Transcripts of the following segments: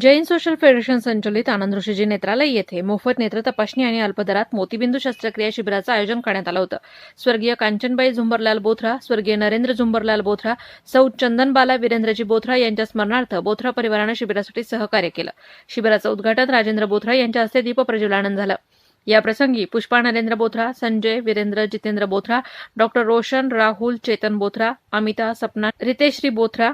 Jain social federation संचलित आनंद ऋषीजी नेत्रालय येथे मोफत नेत्र तपासणी आणि अल्पदरात मोतीबिंदू शस्त्रक्रिया शिबिराचं आयोजन करण्यात आलं होतं. स्वर्गीय कांचनबाई झुंबरलाल बोथरा स्वर्गीय नरेंद्र झुंबरलाल बोथरा सौ चंदनबाला वीरेंद्रजी बोथरा यांच्या स्मरणार्थ बोथरा परिवारानं शिबिरासाठी सहकार्य केलं. शिबिराचं उद्घाटन राजेंद्र बोथरा यांच्या हस्ते दीपप्रज्वलनानं झालं. याप्रसंगी पुष्पा नरेंद्र बोथरा संजय वीरेंद्र जितेंद्र बोथरा डॉक्टर रोशन राहुल चेतन बोथरा अमिता सपना रितेश्री बोथरा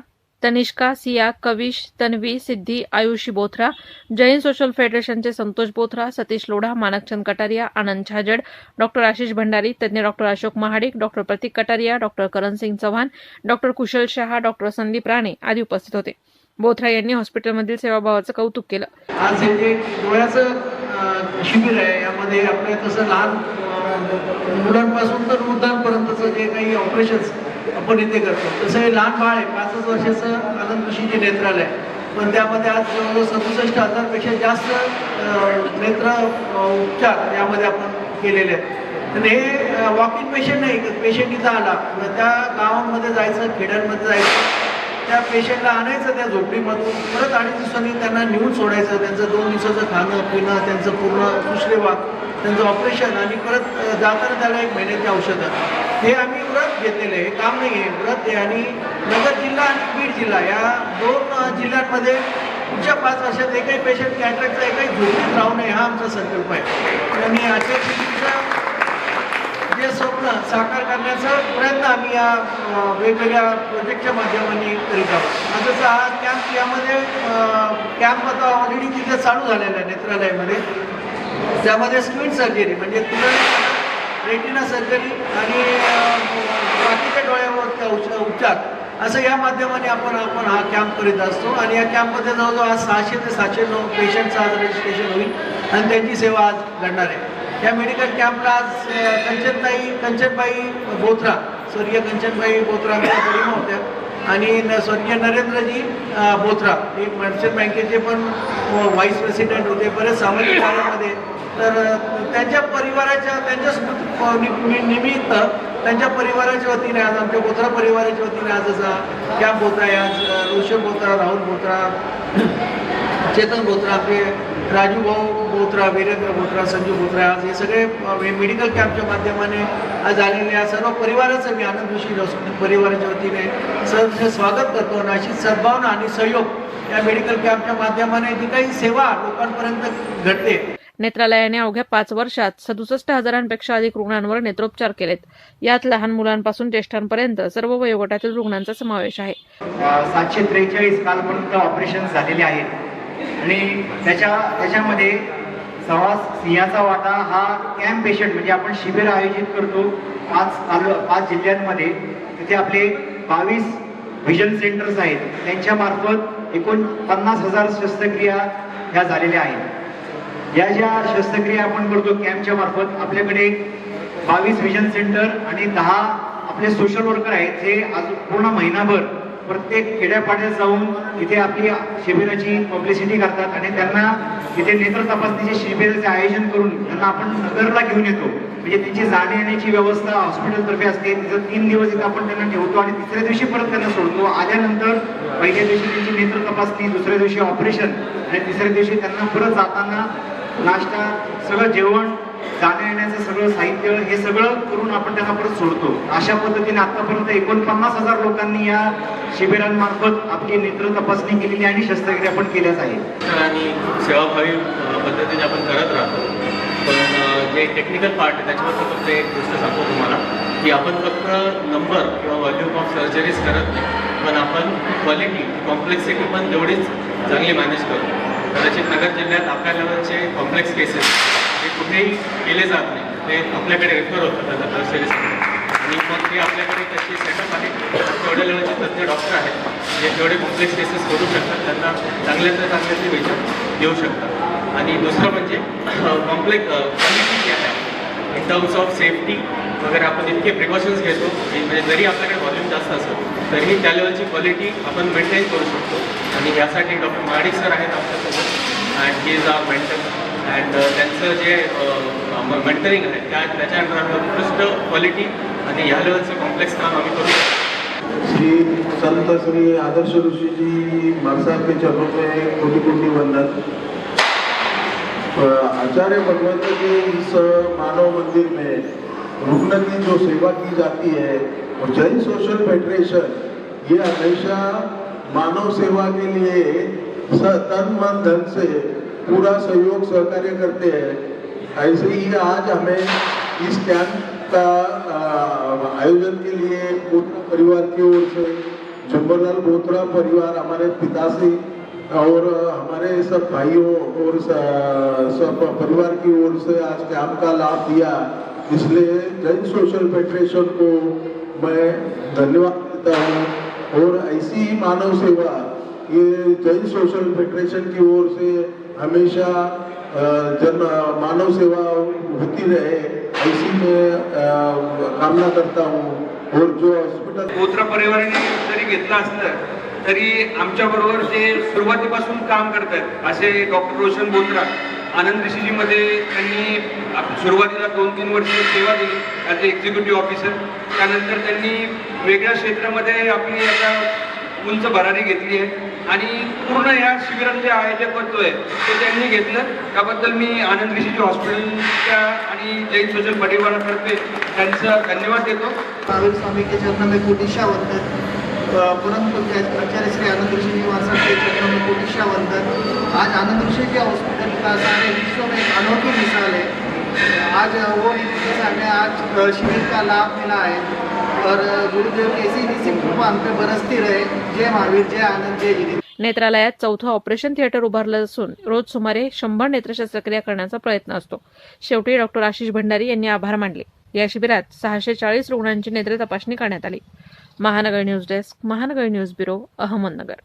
तनिष्का सिया कविश तन्वी सिद्धी आयुषी बोथरा जैन सोशल फेडरेशनचे संतोष बोथरा सतीश लोढा मानकचंद कटारिया आनंद छाजड डॉक्टर आशिष भंडारी तज्ञ doctor Ashok Mahadik doctor Prateek Kataria doctor Karansingh Chavan doctor Kushal Shah doctor Sandeep Rane आदी उपस्थित होते. बोथरा यांनी हॉस्पिटलमधील सेवाभावाचं कौतुक केलं. आज हे जे डोळ्याचं शिबिर आहे. यामध्ये आपल्या कसं लहान मुलांपासून तर वृद्धांपर्यंतचं जे काही ऑपरेशन्स आपण इथे करतो. तसं हे लहान बाळ आहे पाचच वर्षाचं आनंद नेत्रालय आहे. पण त्यामध्ये आज जवळजवळ सदुसष्ट हजारपेक्षा जास्त नेत्र उपचार यामध्ये आपण केलेले आहेत. तर हे वॉक इन पेशंट नाही पेशंट इथं आला. त्या गावांमध्ये जायचं खेड्यांमध्ये जायचं त्या पेशंटला आणायचं त्या झोपडीमधून परत अडीच दिवसांनी त्यांना नेऊन सोडायचं. त्यांचं दोन दिवसाचं खाणं पिणं त्यांचं पूर्ण दुसरे वाक त्यांचं ऑपरेशन आणि परत जाताना त्याला एक महिन्याची औषधं. हे आम्ही व्रत घेतलेलं आहे. हे काम नाही आहे. व्रत आहे आणि नगर जिल्हा आणि बीड जिल्हा या दोन जिल्ह्यांमध्ये पुढच्या पाच वर्षात एकही पेशंट कॅन्ट्रॅक्टचा एकही झोपडीत राहू नये हा आमचा संकल्प आहे. आणि आजच्या जे स्वप्न साकार करण्याचा प्रयत्न आम्ही या वेगवेगळ्या प्रोजेक्टच्या माध्यमाने करीत आहोत. जसं हा कॅम्प यामध्ये कॅम्प आता ऑलरेडी तिथे चालू झालेला आहे नेत्रालयामध्ये. त्यामध्ये स्क्वीन सर्जरी म्हणजे तुरंत रेटिना सर्जरी आणि बाकीच्या डोळ्यावर औष- उपचार असं या माध्यमाने आपण आपण हा कॅम्प करीत असतो. आणि या कॅम्पमध्ये जवळजवळ आज सहाशे ते सातशे नऊ पेशंटचं आज रजिस्ट्रेशन होईल आणि त्यांची सेवा आज घडणार आहे. या मेडिकल कॅम्पला आज कंचनताई कंचनबाई बोथरा स्वर्गीय कंचनबाई बोथरा होत्या. आणि स्वर्गीय नरेंद्रजी बोथरा हे मर्चंट बँकेचे पण व्हाईस प्रेसिडेंट होते बरेच सामाजिक कार्यामध्ये. तर त्यांच्या परिवाराच्या त्यांच्या स्मृती नि- निमित्त त्यांच्या परिवाराच्या वतीने आज आमच्या बोथरा परिवाराच्या वतीने आज असा कॅम्प होत आज रोशन बोथरा राहुल बोथरा चेतन बोत्रा आपले राजू भाऊ बोत्रा वीरेंद्र बोत्रा संजू बोत्रा आज हे सगळे हे मेडिकल कॅम्पच्या माध्यमाने आज आलेले या सर्व परिवाराचं मी आनंद ऋषी हॉस्पिटल परिवाराच्या वतीने सहर्ष स्वागत करतो. आणि अशी सद्भावना आणि सहयोग या मेडिकल कॅम्पच्या माध्यमाने जी काही सेवा लोकांपर्यंत घडते. नेत्रालयाने अवघ्या पाच वर्षात सदुसष्ट हजारांपेक्षा अधिक रुग्णांवर नेत्रोपचार केलेत. यात लहान मुलांपासून ज्येष्ठांपर्यंत सर्व वयोगटातील रुग्णांचा समावेश आहे. सातशे त्रेचाळीस कालपर्यंत ऑपरेशन झालेले आहेत. आणि त्याच्या त्याच्यामध्ये सवास सिंहाचा वाटा हा कॅम्प पेशंट म्हणजे आपण शिबिर आयोजित करतो पाच तालु पाच जिल्ह्यांमध्ये. तिथे आपले बावीस व्हिजन सेंटर्स आहेत. त्यांच्यामार्फत एकूण पन्नास हजार शस्त्रक्रिया ह्या झालेल्या आहेत. या ज्या शस्त्रक्रिया आपण करतो कॅम्पच्या मार्फत आपल्याकडे बावीस व्हिजन सेंटर आणि दहा आपले सोशल वर्कर आहेत. जे आज पूर्ण महिनाभर प्रत्येक खेड्यापाड्यात जाऊन इथे आपली शिबिराची पब्लिसिटी करतात आणि त्यांना इथे नेत्र तपासणीचे शिबिराचे आयोजन करून त्यांना आपण नगरला घेऊन येतो. म्हणजे त्यांची जाण्या येण्याची व्यवस्था हॉस्पिटलतर्फे असते. तिथं तीन दिवस इथं आपण त्यांना ठेवतो आणि तिसऱ्या दिवशी परत त्यांना सोडतो. आल्यानंतर पहिल्या दिवशी त्यांची नेत्र तपासणी दुसऱ्या दिवशी ऑपरेशन आणि तिसऱ्या दिवशी त्यांना परत जाताना नाश्ता सगळं जेवण जाण्या येण्याचं सगळं साहित्य हे सगळं करून आपण त्यांना परत सोडतो. अशा पद्धतीने आतापर्यंत एकोणपन्नास हजार लोकांनी या शिबिरांमार्फत आपली नेत्र तपासणी केलेली आणि शस्त्रक्रिया पण केल्याच आहे आणि सेवाभावी पद्धतीने आपण करत राहतो. पण जे टेक्निकल पार्ट आहे त्याच्यावर फक्त एक गोष्ट सांगतो तुम्हाला की आपण फक्त नंबर किंवा व्हॉल्यूम ऑफ सर्जरीज करत नाही. पण आपण क्वालिटी कॉम्प्लेक्सिटी पण तेवढीच चांगली मॅनेज करतो. कदाचित नगर जिल्ह्यात आपल्या लेवलचे कॉम्प्लेक्स केसेस कुठेही केले जात नाही. ते आपल्याकडे रेफर होतात त्यांना सिरीज आणि मग ते आपल्याकडे त्याची सेटअप आहे. तेवढ्या लेवलचे तज्ञ डॉक्टर आहेत. जे तेवढे कॉम्प्लेक्स केसेस करू शकतात. त्यांना चांगल्यातल्या चांगल्यातली पेशंट देऊ शकतात. आणि दुसरं म्हणजे कॉम्प्लेक्स क्वालिटी जी आहे. इन टर्म्स ऑफ सेफ्टी वगैरे आपण इतके प्रिकॉशन्स घेतो की म्हणजे जरी आपल्याकडे व्हॉल्यूम जास्त असेल तरीही त्या लेवलची क्वालिटी आपण मेंटेन करू शकतो. आणि यासाठी डॉक्टर महाडिक सर आहेत आपल्यासोबत and he is R and uh, त्यांचं जे मेंटरिंग आहे त्या त्याच्या अंडर उत्कृष्ट क्वालिटी आणि ह्या लेवलचं कॉम्प्लेक्स काम आम्ही करू शकतो. श्री संत श्री आदर्श ऋषीजी जी चरणों में वंदन. आचार्य भगवंत के इस मानव मंदिर में रुग्ण की जो सेवा की जाती है और जैन सोशल फेडरेशन ये हमेशा मानव सेवा के लिए सतन तन मन धन से पूरा सहयोग सहकार्य करते हैं। ऐसे ही आज हमें इस कैंप का आयोजन के लिए परिवार की ओर से, जुम्बरलाल बोथरा परिवार हमारे पिताश्री और हमारे सब भाइयों और सब परिवार की ओर से आज कैंप का लाभ दिया। इसलिए जैन सोशल फेडरेशन को मैं धन्यवाद देता हूँ। और ऐसी ही मानव सेवा ये जैन सोशल फेडरेशन की ओर से हमेशा जन मानव सेवा होती रहे ऐसी मैं कामना करता हूँ। और जो हॉस्पिटल गोत्रा परिवाराने जरी घेतला असलं तरी आमच्याबरोबर जे सुरुवातीपासून काम करतात असे डॉक्टर रोशन बोत्रा आनंद ऋषीजीमध्ये त्यांनी सुरुवातीला दोन तीन वर्ष सेवा दिली ॲज ए एक्झिक्युटिव्ह ऑफिसर त्यानंतर त्यांनी वेगळ्या क्षेत्रामध्ये आपली आता उंच भरारी घेतली आहे. आणि पूर्ण या शिबिराचं जे आयोजक करतोय ते त्यांनी घेतलं. त्याबद्दल मी आनंद ऋषीजी हॉस्पिटलच्या आणि जैन सोशल परिवारातर्फे त्यांचा धन्यवाद देतो. महावीर स्वामी के चरणों में कोटिशा वंदन. अ, आचार्य श्री आनंद ऋषि जी महाराज के में वंदन. आज आनंद ऋषि जी हॉस्पिटल का सारे विश्व में एक अनोखी मिसाल है आज वो हो, हमें आज शिविर का लाभ मिला है और गुरुदेव की ऐसी निश्चित कृपा हम पे बरसती रहे जय महावीर जय आनंद जय गिरी नेत्रालयात चौथं ऑपरेशन थिएटर उभारलं असून रोज सुमारे शंभर नेत्र शस्त्रक्रिया करण्याचा प्रयत्न असतो. शेवटी डॉक्टर आशिष भंडारी यांनी आभार मानले. या शिबिरात सहाशे चाळीस रुग्णांची नेत्र तपासणी करण्यात आली. Mahanagar news desk Mahanagar news bureau Ahmednagar.